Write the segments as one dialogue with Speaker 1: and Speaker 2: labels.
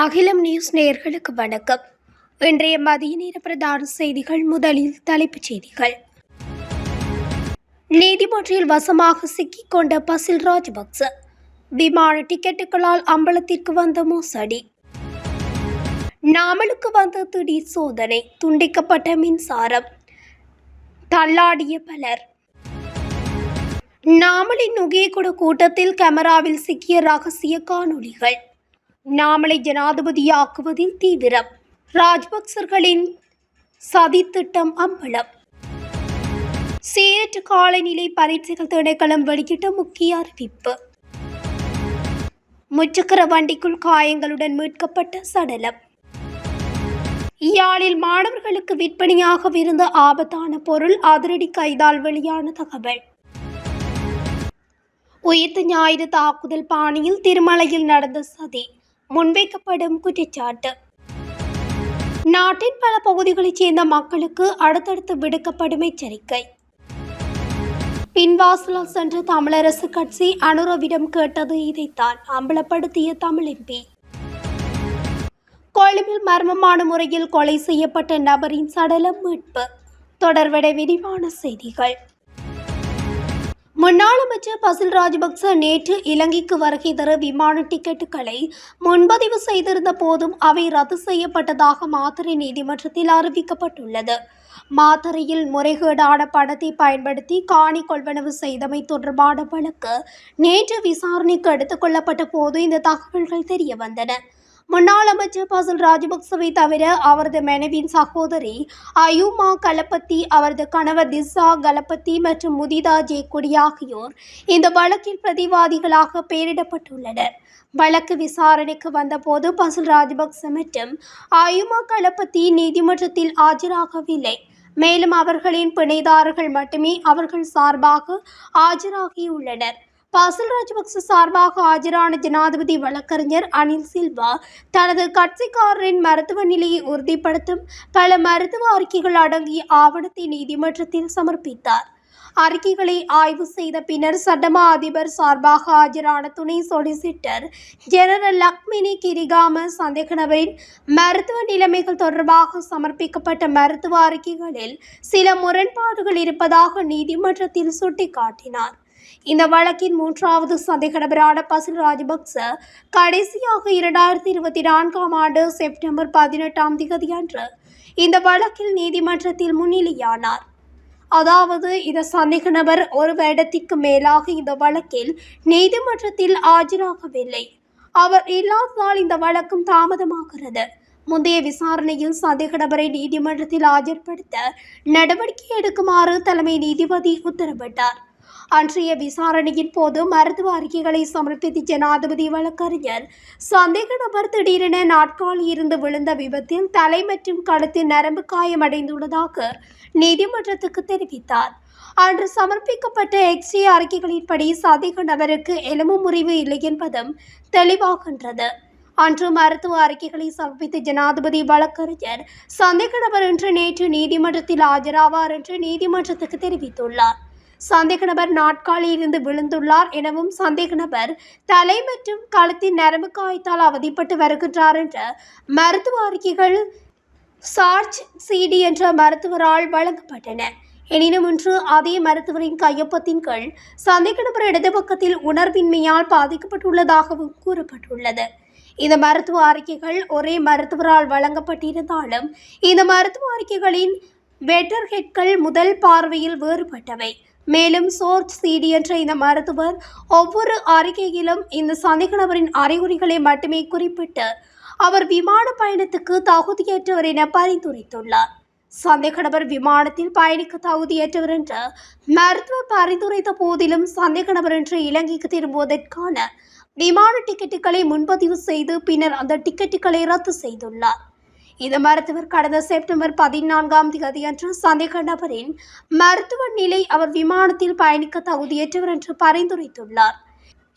Speaker 1: அகிலம் நியூஸ் நேயர்களுக்கு வணக்கம். இன்றைய மதிய நேர பிரதான செய்திகள் முதலில் தலைப்புச் செய்திகள். நீதிமன்றில் வசமாக சிக்கிக் கொண்ட பசில் ராஜபக்ச. விமான டிக்கெட்டுகளால் அம்பலத்திற்கு வந்த மோசடி. நாமலுக்கு வந்த திடீர் சோதனை துண்டிக்கப்பட்ட மின்சாரம். தள்ளாடிய பலர். நாமலின் நுகேகுட கூட்டத்தில் கேமராவில் சிக்கிய ரகசிய காணொளிகள். நாமளை ஜனாதிபதியாக்குவதில் தீவிரம். ராஜபக்சர்களின் சதித்திட்டம் அம்பலம். சீரற்ற காலநிலை பரீட்சைகள் திணைக்களம் வெளியிட்ட முக்கிய அறிவிப்பு. முச்சக்கர வண்டிக்குள் காயங்களுடன் மீட்கப்பட்ட சடலம். யாழில் மாணவர்களுக்கு விற்பனையாகவிருந்த ஆபத்தான பொருள் அதிரடி கைதால் வெளியான தகவல். உயிர்த்த ஞாயிறு தாக்குதல் பாணியில் திருமலையில் நடந்த சதி. முன்வைக்கப்படும் குற்றச்சாட்டு. நாட்டின் பல பகுதிகளைச் சேர்ந்த மக்களுக்கு அடுத்தடுத்து விடுக்கப்படும் எச்சரிக்கை. பின்வாசலால் சென்ற தமிழரசு கட்சி அனுரவிடம் கேட்டது இதைத்தான். அம்பலப்படுத்திய தமிழ் எம்பி. கொழும்பில் மர்மமான முறையில் கொலை செய்யப்பட்ட நபரின் சடலம் மீட்பு. தொடர்பட விரிவான செய்திகள். முன்னாள் அமைச்சர் பசில் ராஜபக்ச நேற்று இலங்கைக்கு வருகை தர விமான டிக்கெட்டுகளை முன்பதிவு செய்திருந்த போதும் அவை ரத்து செய்யப்பட்டதாக மாத்தறை நீதிமன்றத்தில் அறிவிக்கப்பட்டுள்ளது. மாத்தறையில் முறைகேடான பணத்தை பயன்படுத்தி காணி கொள்வனவு செய்தமை தொடர்பான வழக்கு நேற்று விசாரணைக்கு எடுத்துக் கொள்ளப்பட்ட போது இந்த தகவல்கள் தெரிய வந்தன முன்னாள் அமைச்சர் பசில் ராஜபக்சவை தவிர அவரது மனைவியின் சகோதரி அயுமா கலப்பத்தி அவரது கணவர் திசா கலப்பத்தி மற்றும் முதிதா ஜேக்குடி ஆகியோர் இந்த வழக்கில் பிரதிவாதிகளாக பெயரிடப்பட்டுள்ளனர். வழக்கு விசாரணைக்கு வந்தபோது பசில் ராஜபக்ச மற்றும் அயுமா கலப்பத்தி நீதிமன்றத்தில் ஆஜராகவில்லை. மேலும் அவர்களின் பிணைதாரர்கள் மட்டுமே அவர்கள் சார்பாக ஆஜராகியுள்ளனர். பாசல் ராஜபக்ச சார்பாக ஆஜரான ஜனாதிபதி வழக்கறிஞர் அனில் சில்வா தனது கட்சிக்காரரின் மருத்துவ நிலையை உறுதிப்படுத்தும் பல மருத்துவ அறிக்கைகள் அடங்கிய ஆவணத்தை நீதிமன்றத்தில் சமர்ப்பித்தார். அறிக்கைகளை ஆய்வு செய்த பின்னர் சட்டமா அதிபர் சார்பாக ஆஜரான துணை சொலிசிட்டர் ஜெனரல் லக்மினி கிரிகாம சந்தேக நபரின் மருத்துவ நிலைமைகள் தொடர்பாக சமர்ப்பிக்கப்பட்ட மருத்துவ அறிக்கைகளில் சில முரண்பாடுகள் இருப்பதாக நீதிமன்றத்தில் சுட்டிக்காட்டினார். இந்த வழக்கின் மூன்றாவது சந்தேக நபரான பசில் ராஜபக்ச கடைசியாக இரண்டாயிரத்தி இருபத்தி நான்காம் ஆண்டு செப்டம்பர் பதினெட்டாம் திகதி அன்று இந்த வழக்கில் நீதிமன்றத்தில் முன்னிலையானார். அதாவது இந்த சந்தேக நபர் ஒரு வருடத்திற்கு மேலாக இந்த வழக்கில் நீதிமன்றத்தில் ஆஜராகவில்லை. அவர் இல்லாததால் இந்த வழக்கும் தாமதமாகிறது. முந்தைய விசாரணையில் சந்தேக நபரை நீதிமன்றத்தில் ஆஜர்படுத்த நடவடிக்கை எடுக்குமாறு தலைமை நீதிபதி உத்தரவிட்டார். அன்றைய விசாரணையின் போது மருத்துவ அறிக்கைகளை சமர்ப்பித்த ஜனாதிபதி வழக்கறிஞர் சந்தேக நபர் திடீரென நாட்காலில் இருந்து விழுந்த விபத்தில் தலை மற்றும் கழுத்தில் நரம்பு காயமடைந்துள்ளதாக நீதிமன்றத்துக்கு தெரிவித்தார். அன்று சமர்ப்பிக்கப்பட்ட எக்ஸ்ரே அறிக்கைகளின்படி சந்தேக நபருக்கு எலும்பு முறிவு இல்லை என்பதும் தெளிவாகின்றது. அன்று மருத்துவ அறிக்கைகளை சமர்ப்பித்த ஜனாதிபதி வழக்கறிஞர் சந்தேக நபர் என்று நேற்று நீதிமன்றத்தில் ஆஜராவார் என்று நீதிமன்றத்துக்கு தெரிவித்துள்ளார். சந்தேக நபர் நாட்காலில் இருந்து விழுந்துள்ளார் எனவும் சந்தேக நபர் தலை மற்றும் கழுத்தின் நரம்பு காயத்தால் அவதிப்பட்டு வருகின்றார் என்ற மருத்துவ அறிக்கைகள் சார்ஜ் சிடி என்ற மருத்துவரால் வழங்கப்பட்டன. எனினும் இன்று அதே மருத்துவரின் கையொப்பத்தின் கீழ் சந்தேக நபர் இடது பக்கத்தில் உணர்வின்மையால் பாதிக்கப்பட்டுள்ளதாகவும் கூறப்பட்டுள்ளது. இந்த மருத்துவ அறிக்கைகள் ஒரே மருத்துவரால் வழங்கப்பட்டிருந்தாலும் இந்த மருத்துவ அறிக்கைகளின் வெட்டர் ஹெட்கள் முதல் பார்வையில் வேறுபட்டவை. மேலும் சோர்ச் சிடி என்ற இந்த மருத்துவர் ஒவ்வொரு அறிக்கையிலும் இந்த சந்தேக நபரின் அறிகுறிகளை மட்டுமே குறிப்பிட்டு அவர் விமான பயணத்துக்கு தகுதியற்றவர் என பரிந்துரைத்துள்ளார். சந்தேக நபர் விமானத்தில் பயணிக்க தகுதியற்றவர் என்று மருத்துவ பரிந்துரைத்த போதிலும் சந்தேக நபர் என்று இலங்கைக்கு திரும்புவதற்கான விமான டிக்கெட்டுகளை முன்பதிவு செய்து பின்னர் அந்த டிக்கெட்டுகளை ரத்து செய்துள்ளார். இந்த மருத்துவர் கடந்த செப்டம்பர் பதினான்காம் தேதி அன்று சந்தேக நபரின் மருத்துவ நிலை அவர் விமானத்தில் பயணிக்க தகுதியற்றவர் என்று பரிந்துரைத்துள்ளார்.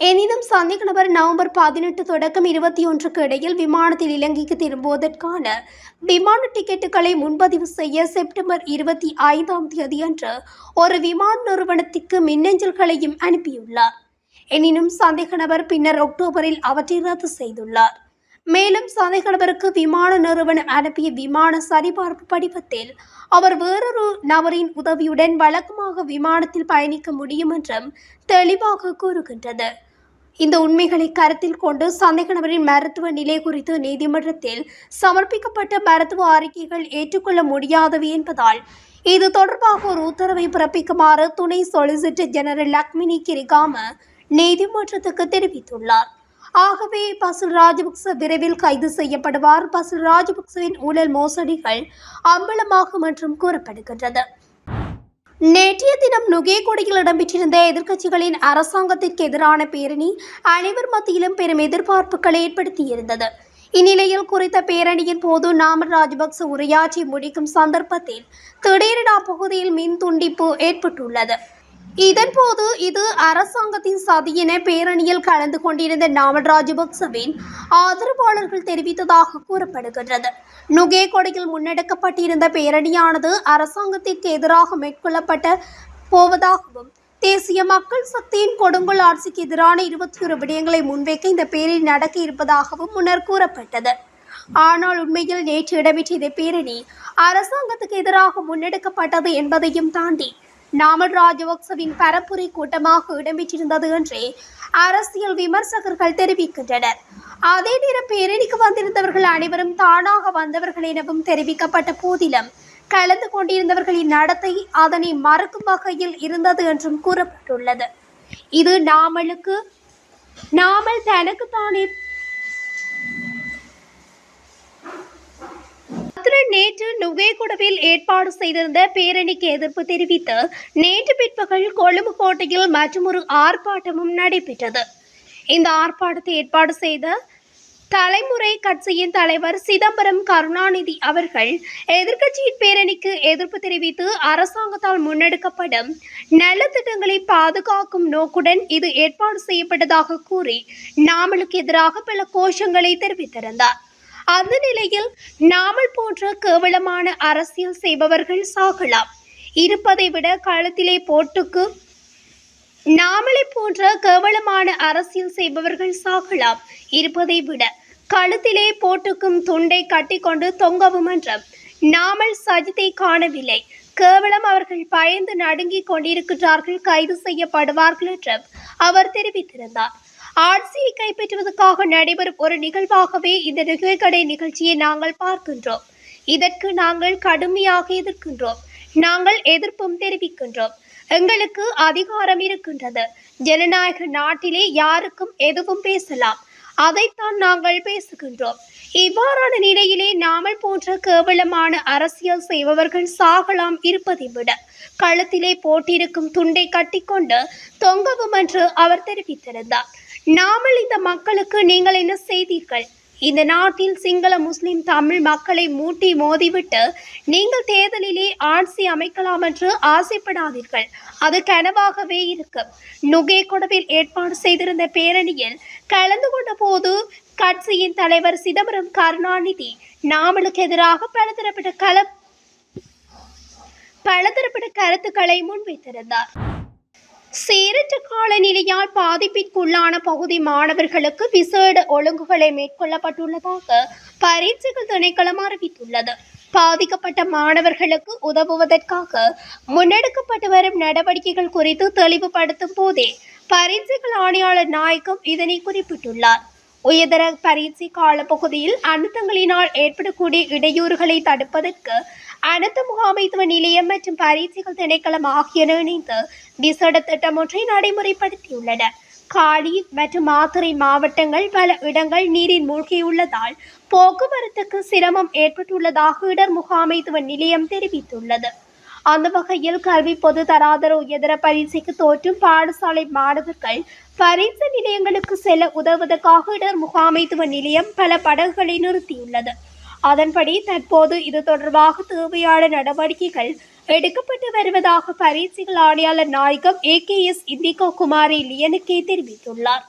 Speaker 1: எனினும் சந்தேக நபர் நவம்பர் பதினெட்டு தொடக்கம் இருபத்தி ஒன்றுக்கு இடையில் விமானத்தில் இலங்கைக்கு திரும்புவதற்கான விமான டிக்கெட்டுகளை முன்பதிவு செய்ய செப்டம்பர் இருபத்தி ஐந்தாம் தேதி அன்று ஒரு விமான நிறுவனத்திற்கு மின்னஞ்சல்களையும் அனுப்பியுள்ளார். எனினும் சந்தேக நபர் பின்னர் அக்டோபரில் அவற்றை ரத்து செய்துள்ளார். மேலும் சந்தேகநபருக்கு விமான நிறுவனம் அனுப்பிய விமான சரிபார்ப்பு படிவத்தில் அவர் வேறொரு நபரின் உதவியுடன் வழக்கமாக விமானத்தில் பயணிக்க முடியும் என்றும் தெளிவாக கூறுகின்றது. இந்த உண்மைகளை கருத்தில் கொண்டு சந்தேக நபரின் மருத்துவ நிலை குறித்து நீதிமன்றத்தில் சமர்ப்பிக்கப்பட்ட மருத்துவ அறிக்கைகள் ஏற்றுக்கொள்ள முடியாதவை என்பதால் இது தொடர்பாக ஒரு உத்தரவை பிறப்பிக்குமாறு துணை சொலிசிட்டர் ஜெனரல் லக்மினி கிரிகாம நீதிமன்றத்துக்கு தெரிவித்துள்ளார். ஆகவே பசில் ராஜபக்ச விரைவில் கைது செய்யப்படுவார். பசில் ராஜபக்சவின் ஊழல் மோசடிகள் அம்பலமாகும் என்றும் கூறப்படுகின்றது. நேற்றைய தினம் நுகேகொடியில் இடம்பெற்றிருந்த எதிர்க்கட்சிகளின் அரசாங்கத்திற்கு எதிரான பேரணி அனைவர் மத்தியிலும் பெரும் எதிர்பார்ப்புகளை ஏற்படுத்தியிருந்தது. இந்நிலையில் குறித்த பேரணியின் போது நாமல் ராஜபக்ச உரையாற்றி முடிக்கும் சந்தர்ப்பத்தில் திடீரென அப்பகுதியில் மின் துண்டிப்பு ஏற்பட்டுள்ளது. இதன்போது இது அரசாங்கத்தின் சதி என பேரணியில் கலந்து கொண்டிருந்த நாமல் ராஜபக்சவின் ஆதரவாளர்கள் தெரிவித்ததாக கூறப்படுகின்றது. நுகேகொடையில் முன்னெடுக்கப்பட்டிருந்த பேரணியானது அரசாங்கத்திற்கு எதிராக மேற்கொள்ளப்பட்ட போவதாகவும் தேசிய மக்கள் சக்தியின் கொடுங்கோல் ஆட்சிக்கு எதிரான இருபத்தி ஒரு விடயங்களை முன்வைக்க இந்த பேரணி நடக்க இருப்பதாகவும் முன்னர் கூறப்பட்டது. ஆனால் உண்மையில் நேற்று இடம்பெற்ற இந்த பேரணி அரசாங்கத்துக்கு எதிராக முன்னெடுக்கப்பட்டது என்பதையும் தாண்டி நாமல் ராஜபக்சவின் பரப்புரை கூட்டமாக இடம்பெற்றிருந்தது என்றே அரசியல் விமர்சகர்கள் தெரிவிக்கின்றனர். அதே நேரம் பேரணிக்கு வந்திருந்தவர்கள் அனைவரும் தானாக வந்தவர்கள் எனவும் தெரிவிக்கப்பட்ட போதிலும் கலந்து கொண்டிருந்தவர்களின் நடத்தை அதனை மறுக்கும் வகையில் இருந்தது என்றும் கூறப்பட்டுள்ளது. இது நாமலுக்கு நாமல் தனக்குத்தானே அத்துடன் நேற்று ஏற்பாடு செய்திருந்த பேரணிக்கு எதிர்ப்பு தெரிவித்து நேற்று பிற்பகல் கொழும்பு கோட்டையில் மற்றொரு ஆர்ப்பாட்டமும் நடைபெற்றது. இந்த ஆர்ப்பாட்டத்தை ஏற்பாடு செய்த தலைமுறை கட்சியின் தலைவர் சிதம்பரம் கருணாநிதி அவர்கள் எதிர்க்கட்சியின் பேரணிக்கு எதிர்ப்பு தெரிவித்து அரசாங்கத்தால் முன்னெடுக்கப்படும் நலத்திட்டங்களை பாதுகாக்கும் நோக்குடன் இது ஏற்பாடு செய்யப்பட்டதாக கூறி நாமளுக்கு எதிராக பல கோஷங்களை தெரிவித்திருந்தார். அந்த நிலையில் நாமல் போன்ற கேவலமான அரசியல் செய்பவர்கள் சாகலாம். இருப்பதை விட களத்திலே போட்டுக்கு நாமலை போன்ற கேவலமான அரசியல் செய்பவர்கள் சாகலாம். இருப்பதை விட கழுத்திலே போட்டுக்கும் துண்டை கட்டிக்கொண்டு தொங்கவும் என்றும் நாமல் சஜித்தை காணவில்லை. கேவலம் அவர்கள் பயந்து நடுங்கிக் கொண்டிருக்கிறார்கள் கைது செய்யப்படுவார்கள் என்றும் அவர் தெரிவித்திருந்தார். ஆட்சியை கைப்பற்றுவதற்காக நடைபெறும் ஒரு நிகழ்வாகவே இந்த நிகழ்கடை நிகழ்ச்சியை நாங்கள் பார்க்கின்றோம். இதற்கு நாங்கள் கடுமையாக எதிர்க்கின்றோம். நாங்கள் எதிர்ப்பும் தெரிவிக்கின்றோம். எங்களுக்கு அதிகாரம் இருக்கின்றது. ஜனநாயக நாட்டிலே யாருக்கும் எதுவும் பேசலாம். அதைத்தான் நாங்கள் பேசுகின்றோம். இவ்வாறான நிலையிலே நாமல் போன்ற கேவலமான அரசியல் செய்பவர்கள் சாகலாம் இருப்பதை விட கழுத்திலே போட்டிருக்கும் துண்டை கட்டிக்கொண்டு தொங்கவும் என்று அவர் தெரிவித்திருந்தார். நாமல் இந்த மக்களுக்கு நீங்கள் என்ன செய்தீர்கள்? இந்த நாட்டில் சிங்கள முஸ்லிம் தமிழ் மக்களை மூட்டி மோதிவிட்டு நீங்கள் தேர்தலிலே ஆட்சி அமைக்கலாம் என்று ஆசைப்படாதீர்கள். அது கனவாகவே இருக்கும் நுகே கொடவில் ஏற்பாடு செய்திருந்த பேரணியில் கலந்து கொண்ட போது கட்சியின் தலைவர் சிதம்பரம் கருணாநிதி நாமளுக்கு எதிராக பலதரப்பட்ட கல பலதரப்பட்ட கருத்துக்களை முன்வைத்திருந்தார். சீரற்ற காலநிலையால் பாதிப்பிற்குள்ளான பகுதி மாணவர்களுக்கு விசேட ஒழுங்குகளை மேற்கொள்ளப்பட்டுள்ளதாக பரீட்சைகள் திணைக்களம் அறிவித்துள்ளது. பாதிக்கப்பட்ட மாணவர்களுக்கு உதவுவதற்காக முன்னெடுக்கப்பட்டு வரும் நடவடிக்கைகள் குறித்து தெளிவுபடுத்தும் போதே பரீட்சைகள் ஆணையாளர் நாயகம் இதனை குறிப்பிட்டுள்ளார். உயர்தர பரீட்சை காலப்பகுதியில் அழுத்தங்களினால் ஏற்படக்கூடிய இடையூறுகளை தடுப்பதற்கு அனைத்து முகாமைத்துவ நிலையம் மற்றும் பரீட்சைகள் திணைக்களம் ஆகியன இணைந்து விசேட திட்டம் ஒன்றை நடைமுறைப்படுத்தியுள்ளன. காளி மற்றும் மாத்துரை மாவட்டங்கள் பல இடங்கள் நீரில் மூழ்கியுள்ளதால் போக்குவரத்துக்கு சிரமம் ஏற்பட்டுள்ளதாக இடர் முகாமைத்துவ நிலையம் தெரிவித்துள்ளது. அந்த வகையில் கல்வி பொது தராதர உயர்தர பரீட்சைக்கு தோற்றும் பாடசாலை மாணவர்கள் பரீட்சை நிலையங்களுக்கு செல்ல உதவுவதற்காக இடர் முகாமைத்துவ நிலையம் பல படகுகளை நிறுத்தியுள்ளது. அதன்படி தற்போது இது தொடர்பாக தேவையான நடவடிக்கைகள் எடுக்கப்பட்டு வருவதாக பரீட்சைகள் ஆணையாளர் நாயகம் A K S Indika Kumari Liyanage தெரிவித்துள்ளார்.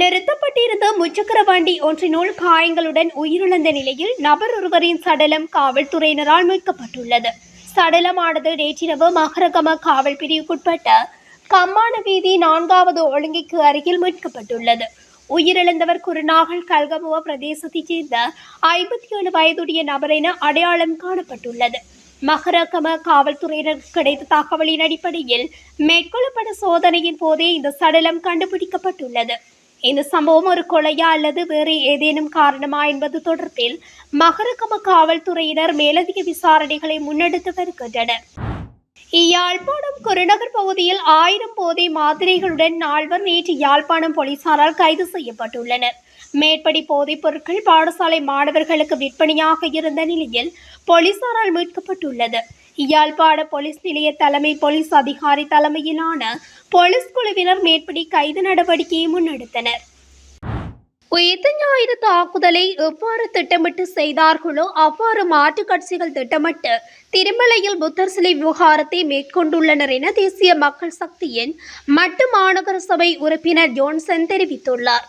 Speaker 1: நிறுத்தப்பட்டிருந்த முச்சக்கர வண்டி ஒன்றினுள் காயங்களுடன் உயிரிழந்த நிலையில் நபர் ஒருவரின் சடலம் காவல்துறையினரால் மீட்கப்பட்டுள்ளது. சடலமானது நேற்றிரவு மகரகம காவல் பிரிவுக்குட்பட்ட கம்மான வீதி நான்காவது ஒழுங்கைக்கு அருகில் மீட்கப்பட்டுள்ளது. உயிரிழந்தவர் குருநாகல் கல்கமுவ பிரதேசத்தைச் சேர்ந்த ஐம்பத்தி ஏழு வயதுடைய நபர் என அடையாளம் காணப்பட்டுள்ளது. மகரகம காவல்துறையினர் கிடைத்த தகவலின் அடிப்படையில் மேற்கொள்ளப்பட்ட சோதனையின் போதே இந்த சடலம் கண்டுபிடிக்கப்பட்டுள்ளது. இந்த சம்பவம் ஒரு கொலையா அல்லது வேறு ஏதேனும் காரணமா என்பது தொடர்பில் மகரகம காவல்துறையினர் மேலதிக விசாரணைகளை முன்னெடுத்து வருகின்றனர். யாழ்ப்பாணம் குருநகர் பகுதியில் ஆயிரம் போதை மாத்திரைகளுடன் நால்வர் நேற்று யாழ்ப்பாணம் போலீசாரால் கைது செய்யப்பட்டுள்ளனர். மேற்படி போதைப் பொருட்கள் பாடசாலை மாணவர்களுக்கு விற்பனையாக இருந்த நிலையில் போலீசாரால் மீட்கப்பட்டுள்ளது. யாழ்ப்பாண போலீஸ் நிலைய தலைமை போலீஸ் அதிகாரி தலைமையிலான போலீஸ் குழுவினர் மேற்படி கைது நடவடிக்கையை முன்னெடுத்தனர். உயிர்த்த தாக்குதலை எவ்வாறு திட்டமிட்டு செய்தார்களோ அவ்வாறு மாற்றுக் கட்சிகள் திட்டமிட்டு திருமலையில் புத்தர் சிலை விவகாரத்தை மேற்கொண்டுள்ளனர் என தேசிய மக்கள் சக்தியின் மட்டு மாநகர சபை உறுப்பினர் ஜோன்சன் தெரிவித்துள்ளார்.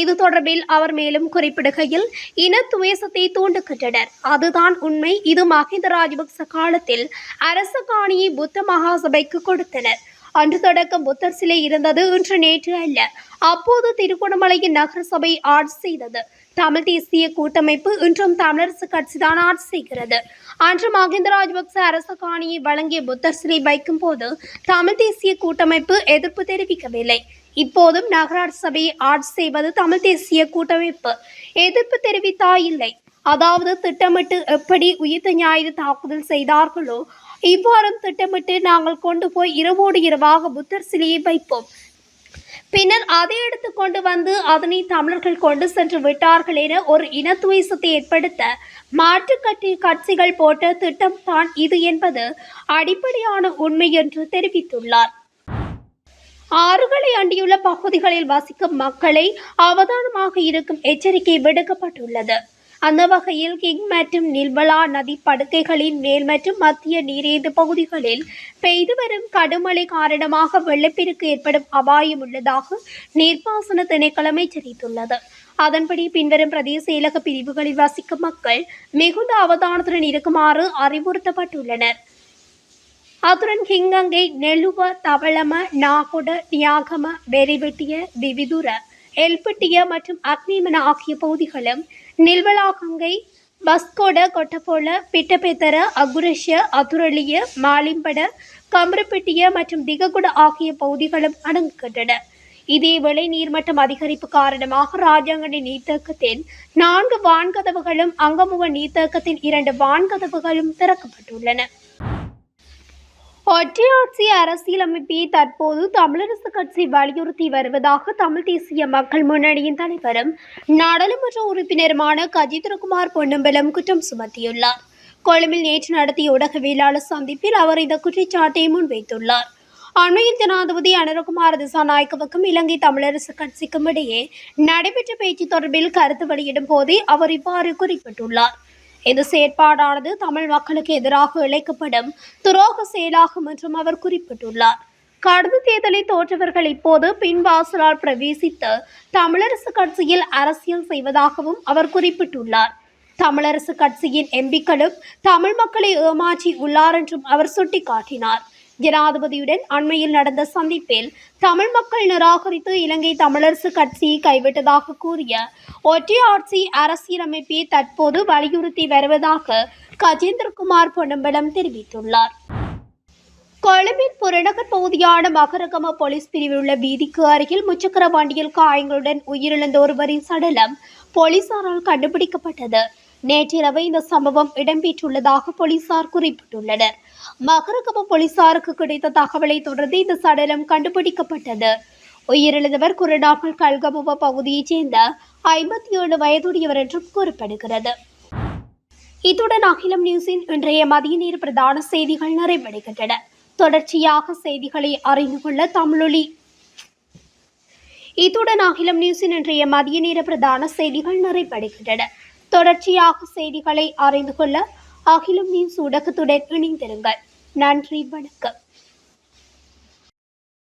Speaker 1: இது தொடர்பில் அவர் மேலும் குறிப்பிடுகையில் இன துவேசத்தை தூண்டுகின்றனர். அதுதான் உண்மை. இது மஹிந்த ராஜபக்ச காலத்தில் அரச காணியை புத்த மகாசபைக்கு கொடுத்தனர். அன்று தொடக்கம் புத்தர் சிலை இருந்தது இன்று நேற்று அல்ல. அப்போது திருகோணமலையின் நகரசபை ஆட்சி செய்தது. தமிழ் தேசிய கூட்டமைப்பு இன்றும் தமிழரசு கட்சிதான் ஆட்சி செய்கிறது. அன்று மகிந்த ராஜபக்ச அரச காணியை வழங்கிய புத்தர் சிலை வைக்கும் போது தமிழ் தேசிய கூட்டமைப்பு எதிர்ப்பு தெரிவிக்கவில்லை. இப்போதும் நகராட்சி சபையை ஆட்சி செய்வது தமிழ் தேசிய கூட்டமைப்பு. எதிர்ப்பு தெரிவித்தா இல்லை. அதாவது திட்டமிட்டு எப்படி உயிர்த்த ஞாயிறு தாக்குதல் செய்தார்களோ இவ்வாறும் திட்டமிட்டு நாங்கள் கொண்டு போய் இரவோடு இரவாக புத்தர் சிலையை வைப்போம். பின்னர் அதை எடுத்து கொண்டு வந்து அதனை தமிழர்கள் கொண்டு சென்று விட்டார்கள் என ஒரு இனத்துவேசத்தை ஏற்படுத்த மாற்றுக் கட்சி கட்சிகள் போட்ட திட்டம் தான் இது என்பது அடிப்படையான உண்மை என்று தெரிவித்துள்ளார். ஆறுகளை அண்டியுள்ள பகுதிகளில் வசிக்கும் மக்களை அவதானமாக இருக்கும் எச்சரிக்கை விடுக்கப்பட்டுள்ளது. அந்த வகையில் கிங் மற்றும் நில்வலா நதி படுக்கைகளின் மேல் மற்றும் மத்திய நீரேந்து பகுதிகளில் பெய்து வரும் கடுமழை காரணமாக வெள்ளப்பெருக்கு ஏற்படும் அபாயம் உள்ளதாக நீர்ப்பாசன திணைக்களம் எச்சரித்துள்ளது. அதன்படி பின்வரும் பிரதேச இலக பிரிவுகளில் வசிக்கும் மக்கள் மிகுந்த அவதானத்துடன் இருக்குமாறு அறிவுறுத்தப்பட்டுள்ளனர். அத்துடன் ஹிங்கங்கை நெல்லுவ தவளம நாகுட நியாகம வெறிவெட்டிய விவிதுர எல்பட்டிய மற்றும் அக்னிமன ஆகிய பகுதிகளும் நில்வலாகங்கை பஸ்கோட கொட்டப்போல பிட்டபேத்தர அகுரஷ அதுரளிய மாலிம்பட கம்பரப்பெட்டிய மற்றும் திககுட ஆகிய பகுதிகளும் அடங்குகின்றன. இதேவேளை நீர்மட்டம் அதிகரிப்பு காரணமாக ராஜாங்கடி நீர்த்தேக்கத்தின் நான்கு வான்கதவுகளும் அங்கமுக நீர்த்தேக்கத்தின் இரண்டு வான்கதவுகளும் திறக்கப்பட்டுள்ளன. ஒற்றையாட்சி அரசியலமைப்பை தற்போது தமிழரசு கட்சி வலியுறுத்தி வருவதாக தமிழ் தேசிய மக்கள் முன்னணியின் தலைவரும் நாடாளுமன்ற உறுப்பினருமான கஜித்ரகுமார் பொன்னம்பலம் குற்றம் சுமத்தியுள்ளார். கொழும்பில் நேற்று நடத்திய ஊடகவியலாளர் சந்திப்பில் அவர் இந்த குற்றச்சாட்டை முன்வைத்துள்ளார். அண்மையில் ஜனாதிபதி அனுரகுமார் திசாநாயக்கவுக்கும் இலங்கை தமிழரசு கட்சிக்கும் இடையே நடைபெற்ற பேச்சு தொடர்பில் கருத்து வெளியிடும் போதே அவர் இவ்வாறு குறிப்பிட்டுள்ளார். இந்த செயற்பாடானது தமிழ் மக்களுக்கு எதிராக இழைக்கப்படும் துரோக செயலாகும் என்றும் அவர் குறிப்பிட்டுள்ளார். கடந்த தேர்தலில் தோற்றவர்கள் இப்போது பின்வாசலால் பிரவேசித்து தமிழரசு கட்சியில் அரசியல் செய்வதாகவும் அவர் குறிப்பிட்டுள்ளார். தமிழரசு கட்சியின் எம்பிக்களும் தமிழ் மக்களை ஏமாற்றி உள்ளார் என்றும் அவர் சுட்டிக்காட்டினார். ஜனாதிபதியுடன் அண்மையில் நடந்த சந்திப்பில் தமிழ் மக்கள் நிராகரித்து இலங்கை தமிழரசு கட்சியை கைவிட்டதாக கூறிய ஒற்றை ஆட்சி அரசியலமைப்பை தற்போது வலியுறுத்தி வருவதாக கஜேந்திரகுமார் பொன்னம்பலம் தெரிவித்துள்ளார். கொழும்பின் புறநகர் பகுதியான மகரகம போலீஸ் பிரிவில் உள்ள வீதிக்கு அருகில் முச்சக்கர வண்டியில் காயங்களுடன் உயிரிழந்த ஒருவரின் சடலம் போலீசாரால் கண்டுபிடிக்கப்பட்டது. நேற்றிரவு இந்த சம்பவம் இடம்பெற்றுள்ளதாக போலீசார் குறிப்பிட்டுள்ளனர். மகரகம போலீசாருக்கு கிடைத்த தகவலை தொடர்ந்து இந்த சடலம் கண்டுபிடிக்கப்பட்டது. உயிரிழந்தவர் குரடாமல் கல்கமுவ பகுதியைச் சேர்ந்த ஐம்பத்தி ஏழு வயதுடையவர் என்றும் கூறப்படுகிறது. இத்துடன் அகிலம் நியூஸின் இன்றைய மதிய நேர பிரதான செய்திகள் நிறைவடைகின்றன. தொடர்ச்சியாக செய்திகளை அறிந்து கொள்ள தமிழொலி. இத்துடன் அகிலம் நியூஸின் இன்றைய மதிய நேர பிரதான செய்திகள் நிறைவடைகின்றன. தொடர்ச்சியாக செய்திகளை அறிந்து கொள்ள அகிலம் நியூஸ் ஊடகத்துடன் இணைந்திருங்கள். நன்றி வணக்கம்.